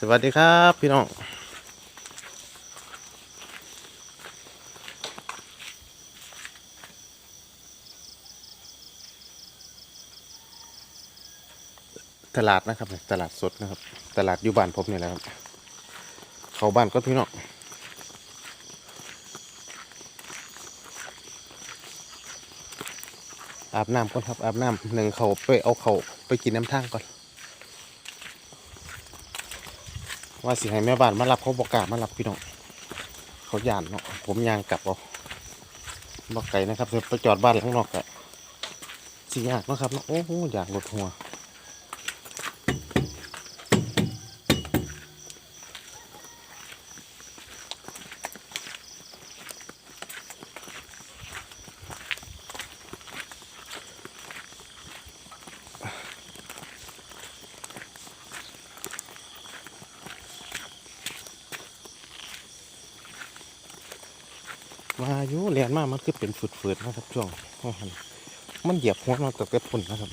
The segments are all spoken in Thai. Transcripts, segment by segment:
สวัสดีครับพี่น้องตลาดนะครับ ตลาดสดนะครับ ตลาดอยู่บ้านผมนี่แหละครับ เขาบ้านก็พี่น้องอาบน้ำก่อนครับอาบน้ำหนึ่งเขาไปเอาเขาไปกินน้ำท่างก่อน ว่าสิให้แม่บ้านมารับเขาบอกกามารับพี่น้องเขาย่านเนาะผมยางกลับเอาบอกไก่นะครับเดี๋ยวไปจอดบ้านหลังนอกอะสิยากเนาะครับเนาะโอ้โหอยากรถหัว มาอยู่เรียนมากมันคือเป็นฝืดๆนะครับ ช่วงมันเหยียบหัวเราตกแต่ปุ่นนะครับ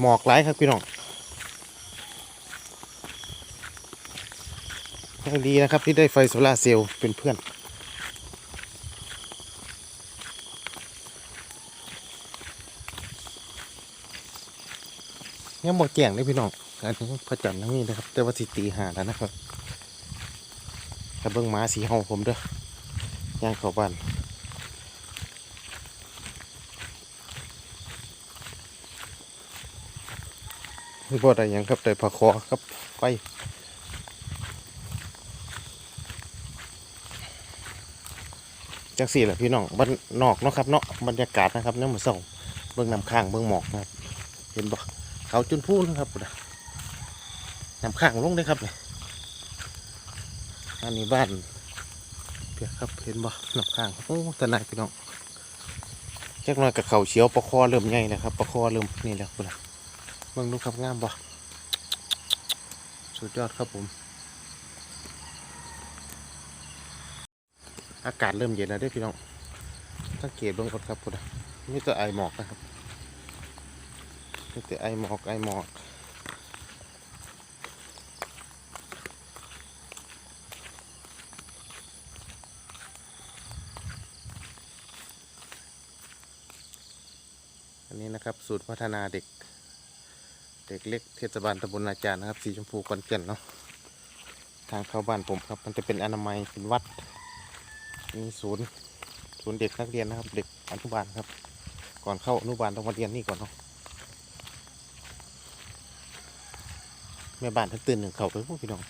หมอกหลายครับพี่น้องยังดีนะครับที่ได้ไฟโซลาเซลล์เป็นเพื่อนยังบอกแจ้งเลยพี่น้องอันนี้พระจันทร์ทั้งนี้นะครับ แต่ว่าสิตีหาแล้วนะครับ ถ้าเบิ่งหมาสีเฮาผมเด้อย่างเข้าบ้านนี่บ่ได้ยังครับได้ผ้าคอครับไฟจังสี่แหละพี่น้องบ้านนอกเนาะครับเนาะบรรยากาศนะครับเนี่ยมมือส่งเบิ่งน้ำข้างเบิ่งหมอกนะครับ เห็นบ่เขาจุนพูนนะครับพุ่นน่ะน้ำข้างลงเลยครับเนี่ย อันนี้บ้านเพียครับเห็นบ่หนับข้างโอ้ตะนายพี่น้องจักหน่อยกับเขาเชียวปลาคอเริ่มใหญ่แล้วครับปลาคอเริ่มนี่แล้วคุณเบิ่งดูครับงามบ่สุดยอดครับผม อากาศเริ่มเย็นแล้วด้อพี่น้องสังเกตเบิ่งก่อนครับคุณมีแต่ไอหมอกนะครับมีแต่ไอหมอกไอหมอก นี้นะครับศูนย์พัฒนาเด็ก เด็กเล็กเทศบาลตำบลนาจารนะครับ สีชมพูขอนแก่นเนาะทางเข้าบ้านผมครับ มันจะเป็นอนามัยเป็นวัดมีศูนย์ศูนย์เด็กนักเรียนนะครับ เด็กอนุบาลครับ ก่อนเข้าอนุบาลต้องมาเรียนนี่ก่อนเนาะแม่บ้านท่านตื่นหนึ่งเขาไปพวกพี่น้อง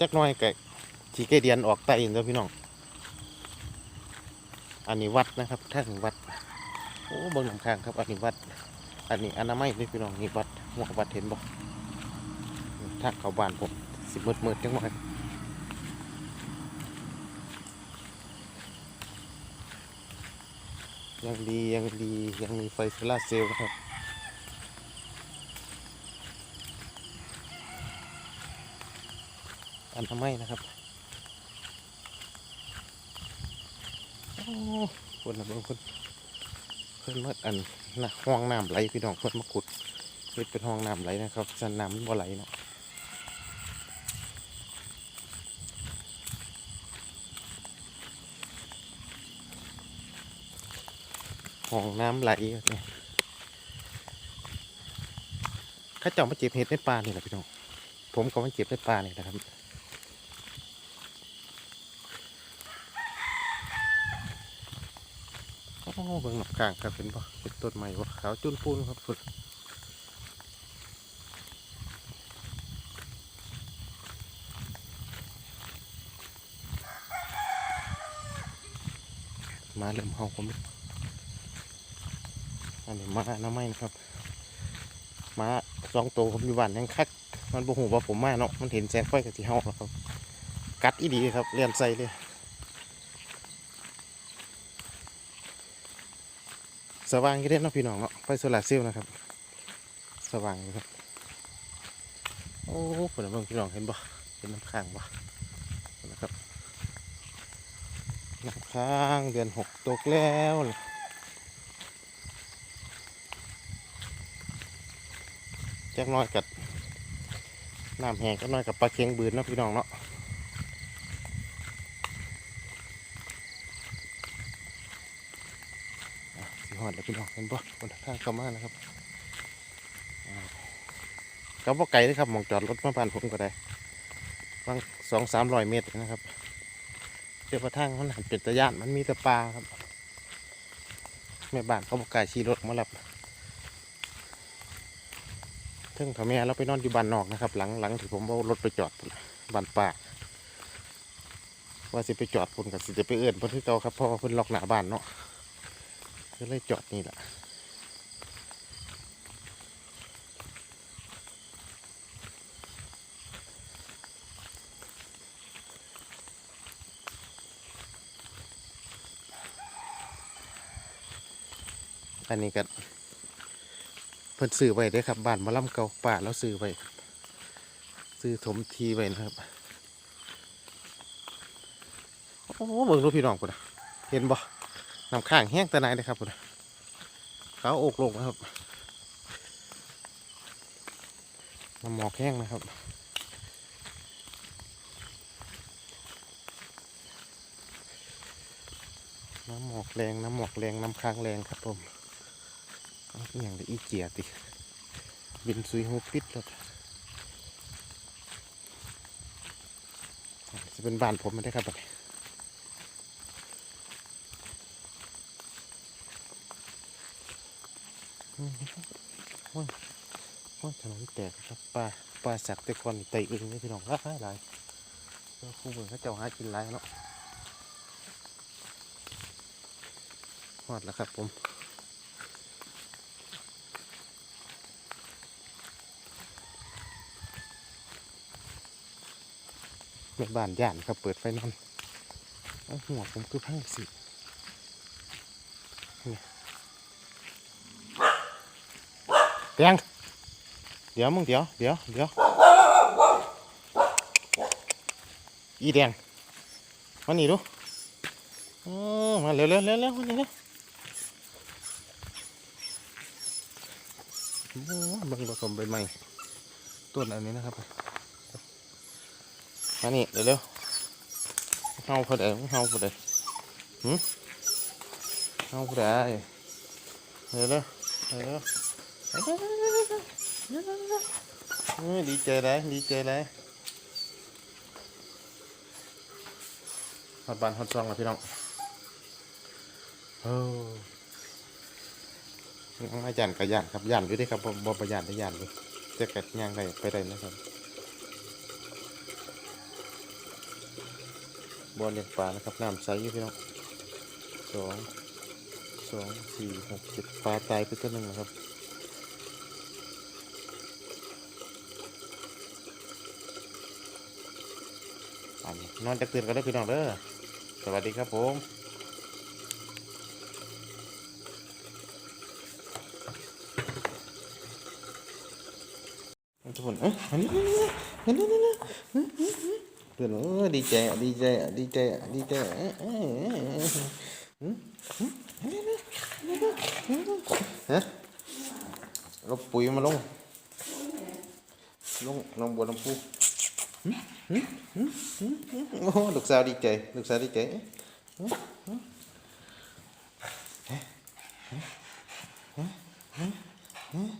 จักน้อยแกขี่ไก่เดียนออกไตเองเด้อพี่น้อง อันนี้วัดนะครับท่านวัด โอ้บิ่งหนังข้างครับ อันนี้วัด อันนี้อนามัยเลยพี่น้องนี่วัดหัววัดเห็นบ่ถ้าเขาบานผมสิมืดมืดๆจังหวะยังดียังดียังมีไฟโซลาร์เซลล์ครับ อันทำไมยนะครับโอ้คนละเบางคนเพิ่นมาอันนะห้องน้ำไหลพี่น้องเพิ่นมาขุดเพิ่นเป็นห้องน้ำไหลนะครับสันน้ำมันบ่ไหลเนาะห้องน้ำไหลเนี่ยข้าเจ้ามาเจ็บเห็ดในป่านี่แหละพี่น้องผมก็มาเจ็บในป่านี่นะครับ อ้เบิ่งหนับกลางครับเป็นบ่เป็นต้นใหม่บ่ขาวจุนปูนครับพุ่นมาเริ่มเฮาผมอันนี้มาน้ำไม้นะครับ มาสองตัวผมอยู่บ้านยังคัก มันบ่หูว่าผมมาเนาะ มันเห็นแสงไฟกับที่เฮาแล้วครับ กัดอีดีครับเลียนใส่เลย สว่างก็ได้เนาะพี่น้องเนาะไฟโซลาร์เซลล์นะครับ สว่างครับโอ้เพิ่นนะเบิ่งพี่น้องเห็นบ่เห็นน้ำค้างบ่นะครับน้ำค้างเดือนหกตกแล้วแจักหน้อยกัดน้ำแห้งจักหน้อยกับปลาเค็งบืนเนาะพี่น้องเนาะอะสิ หอดแล้วพี่น้องเห็นบ่บนทางเข้ามานะครับก็บ่ไกลเลยครับมองจอดรถมาบ้านผมก็ได้บางสองสามร้อยเมตรนะครับเจ้าพระทางมันหันเป็นตะยานมันมีแต่ปลาครับแม่บ้านเขาบอกกล้าขี่รถมารับเทิงพ่อแม่เราไปนอนอยู่บ้านนอกนะครับ หลังหลังที่ผมเอารถไปจอดบ้านป่าว่าสิไปจอดพุ่นกับสิจะไปเอื้อนเพิ่นที่เก่าครับเพราะว่าเพิ่นล็อกหน้าบ้านเนาะ ก็เลยจอดนี่แหละอันนี้ก็เพิ่นซื้อไว้เด้ครับบ้านมาล่ำเก่าป่าแล้วซื้อไว้ซื้อถมทีไว้นะครับ โอ้โหเบิ่งรูปพี่น้องปุ่นน่ะเห็นบ่ น้ำข้างแห้งแตะนายเลยครับปุ่นน่ะขาอกลงนะครับน้ำหมอกแห้งนะครับน้ำหมอกแรงน้ำหมอกแรงน้ำค้างแรงครับผมอย่างเดอีเจียติบินซุยหูปิดแล้วจะเป็นบ้านผมไม่ได้ครับบั ดนี้อืมโอ้ยโอ้ยถนนแตกครับปลาปลาสักแต่ก่อนนี่ไตอึงนี่พี่น้องหลายหลายเจ้าคู่มือเขาเจ้าหากินหลายเนาะหอดแล้วครับผมแม่บ้านย่านครับเปิดไฟนอนอหัวผมคือพังสิเนี่ย เตียงเดี๋ยวมึงเดี๋ยวเดี๋ยวเดี๋ยวอีแดงมานี่ดูเออมาเร็วเร็วเร็วเร็วมานี่เร็วโอ้บังผสมใบใหม่ต้นอันนี้นะครับมานี่เดี๋ยวเร็วเฮาพอได้เฮาพอได้หืมเฮาพอได้เดี๋ยวเร็วเดี๋ยวเร็ว ดีใจเลยดีใจเลยฮอดบานฮอดซองแล้วพี่น้องโอ้อาจารย์กับยานครับยานอยู่ด้ครับบ่บ่ประยัดได้ยานเลยจะกัดย่างได้ไปได้นะครับบอลเลี้ยงปลานะครับน้ำใสอยู่พี่น้องสองสองสี่หกเจ็ดปลาตายไปตัวหนึ่งนะครับอั นอนจะตื่นกันได้อพี่น้องเด้อสวัสดีครับผมทุกคนเอ้ยอันนี้อันนี้อันนี้อันนี้เพื่นเออดีใจอะดีใจอะดีใจอะดีใจอะเอ้ยเอ้ยเอ้ยเอ้ยหืมหืมฮะเราปุ๋ยมาลงลงลงบัวลำพู โอ้ลูกสาวดีใจลูกสาวดีใจเอ๊ะเอ๊ะเอ๊ะเอ๊ะเอ๊ะเอ๊ะ